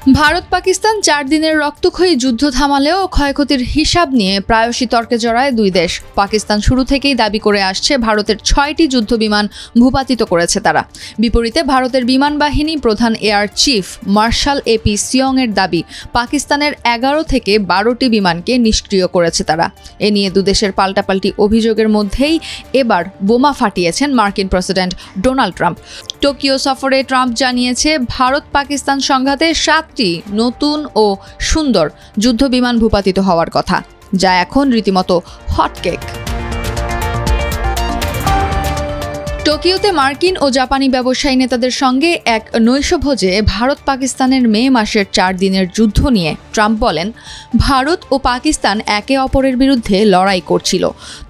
ভারত পাকিস্তান চার দিনের রক্তক্ষয়ী যুদ্ধ থামালেও ক্ষয়ক্ষতির হিসাব নিয়ে প্রায়শই তর্কে জড়ায় দুই দেশ। পাকিস্তান শুরু থেকেই দাবি করে আসছে ভারতের ছয়টি যুদ্ধ বিমান ভূপাতিত করেছে তারা। বিপরীতে ভারতের বিমান বাহিনী প্রধান air chief marshal A P Singh এর দাবি, পাকিস্তানের এগারো থেকে বারোটি বিমানকে নিষ্ক্রিয় করেছে তারা। এ নিয়ে দুদেশের পাল্টাপাল্টি অভিযোগের মধ্যেই এবার বোমা ফাটিয়েছেন মার্কিন প্রেসিডেন্ট ডোনাল্ড ট্রাম্প। টোকিও সফরে ট্রাম্প জানিয়েছে, ভারত পাকিস্তান সংঘাতে সাতটি নতুন ও সুন্দর যুদ্ধ বিমান ভূপাতিত হওয়ার কথা, যা এখন রীতিমতো হটকেক। টোকিওতে মার্কিন ও জাপানি ব্যবসায়ী নেতাদের সঙ্গে এক নৈশভোজে ভারত পাকিস্তানের মে মাসের চার দিনের যুদ্ধ নিয়ে ট্রাম্প বলেন, ভারত ও পাকিস্তান একে অপরের বিরুদ্ধে লড়াই করছিল।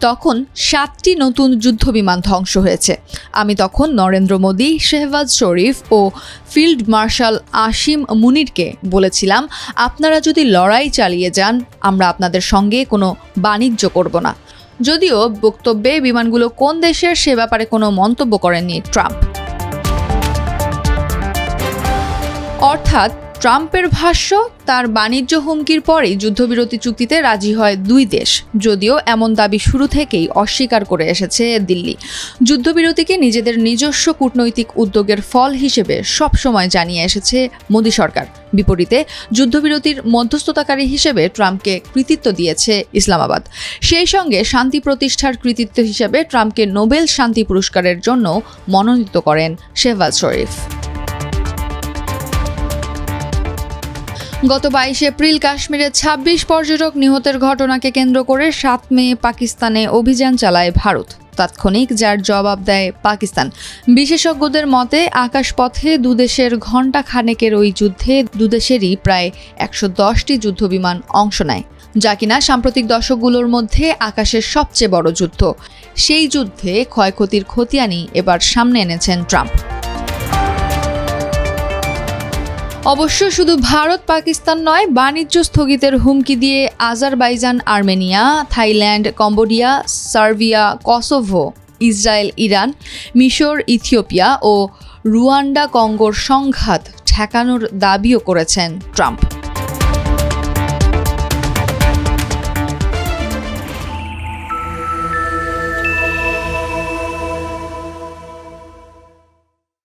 তখন সাতটি নতুন যুদ্ধ বিমান ধ্বংস হয়েছে। আমি তখন নরেন্দ্র মোদী, শেহবাজ শরীফ ও ফিল্ড মার্শাল আসিম মুনিরকে বলেছিলাম, আপনারা যদি লড়াই চালিয়ে যান, আমরা আপনাদের সঙ্গে কোনো বাণিজ্য করব না। যদিও বক্তব্যে বিমানগুলো কোন দেশের সে ব্যাপারে কোনো মন্তব্য করেননি ট্রাম্প। অর্থাৎ ট্রাম্পের ভাষ্য, তার বাণিজ্য হুমকির পরেই যুদ্ধবিরতি চুক্তিতে রাজি হয় দুই দেশ। যদিও এমন দাবি শুরু থেকেই অস্বীকার করে এসেছে দিল্লি। যুদ্ধবিরতিকে নিজেদের নিজস্ব কূটনৈতিক উদ্যোগের ফল হিসেবে সবসময় জানিয়ে এসেছে মোদী সরকার। বিপরীতে, যুদ্ধবিরতির মধ্যস্থতাকারী হিসেবে ট্রাম্পকে কৃতিত্ব দিয়েছে ইসলামাবাদ। সেই সঙ্গে শান্তি প্রতিষ্ঠার কৃতিত্ব হিসেবে ট্রাম্পকে নোবেল শান্তি পুরস্কারের জন্য মনোনীত করেন শেহবাজ শরীফ। গত বাইশে এপ্রিল কাশ্মীরে ২৬ পর্যটক নিহতের ঘটনাকে কেন্দ্র করে সাত মে পাকিস্তানে অভিযান চালায় ভারত। তাৎক্ষণিক যার জবাব দেয় পাকিস্তান। বিশেষজ্ঞদের মতে, আকাশপথে দুদেশের ঘণ্টা খানেকের ওই যুদ্ধে দুদেশেরই প্রায় একশো দশটি যুদ্ধবিমান অংশ নেয়, যা কিনা সাম্প্রতিক দশকগুলোর মধ্যে আকাশের সবচেয়ে বড় যুদ্ধ। সেই যুদ্ধে ক্ষয়ক্ষতির খতিয়ানি এবার সামনে এনেছেন ট্রাম্প। অবশ্য শুধু ভারত, পাকিস্তান নয়, বাণিজ্য স্থগিতের হুমকি দিয়ে Azerbaijan, Armenia, Thailand, Cambodia, Serbia, Kosovo, Israel, Iran, মিশর, ইথিওপিয়া ও রুয়ান্ডা কঙ্গোর সংঘাত ঠেকানোর দাবিও করেছেন ট্রাম্প।